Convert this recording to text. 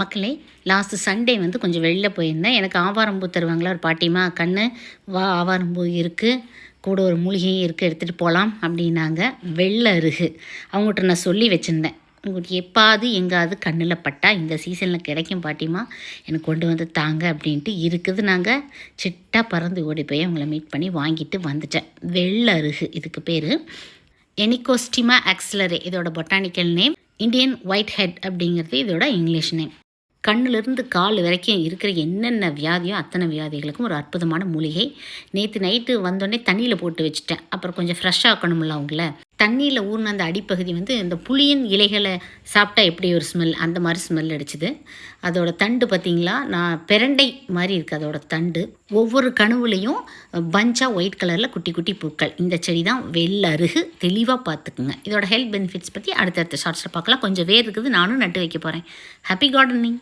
மக்களே last Sunday வந்து கொஞ்சம் வெளில போயிருந்தேன். எனக்கு ஆவாரம்பூ தருவாங்களா ஒரு பாட்டிமா கண்ணு வா ஆவாரம்பூ இருக்குது கூட ஒரு மூலிகையும் இருக்குது எடுத்துகிட்டு போகலாம் அப்படின்னாங்க. வெள்ளை அருகு. அவங்ககிட்ட நான் சொல்லி வச்சுருந்தேன். உங்களுக்கு எப்பாவது எங்காவது கண்ணில் பட்டா இந்த சீசனில் கிடைக்கும் பாட்டிமா எனக்கு கொண்டு வந்து தாங்க அப்படின்ட்டு இருக்குது நாங்கள் சிட்டா பறந்து ஓடி போய் அவங்கள மீட் பண்ணி வாங்கிட்டு வந்துட்டேன். வெள்ளை அருகு இதுக்கு பேர். எனிகோஸ்டிமா ஆக்சிலரே இதோட botanical name Indian white head அப்படிங்கிறது இதோட இங்கிலீஷ் நேம் கண்ணிலிருந்து கால் வரைக்கும் இருக்கிற என்னென்ன வியாதியோ அத்தனை வியாதிகளுக்கும் ஒரு அற்புதமான மூலிகை. நேற்று நைட்டு வந்தோடனே தண்ணியில் போட்டு வச்சுட்டேன். அப்புறம் கொஞ்சம் ஃப்ரெஷ்ஷாக ஆக்கணும்ல அவங்கள. தண்ணியில் ஊறின அந்த அடிப்பகுதி வந்து இந்த புளியின் இலைகளை சாப்பிட்டா எப்படி ஒரு ஸ்மெல் அந்த மாதிரி ஸ்மெல் அடிச்சுது. அதோட தண்டு பார்த்தீங்களா நான் பெரண்டை மாதிரி இருக்குது அதோட தண்டு. ஒவ்வொரு கனவுலையும் பஞ்சாக ஒயிட் கலரில் குட்டி குட்டி பூக்கள். இந்த செடி தான் வெள்ளருகு தெளிவாக பார்த்துக்குங்க இதோட ஹெல்த் பெனிஃபிட்ஸ் பற்றி அடுத்தடுத்த ஷார்ட்ஸில் பார்க்கலாம் கொஞ்சம் வேர் இருக்குது. நானும் நட்டு வைக்க போகிறேன் ஹாப்பி கார்டனிங்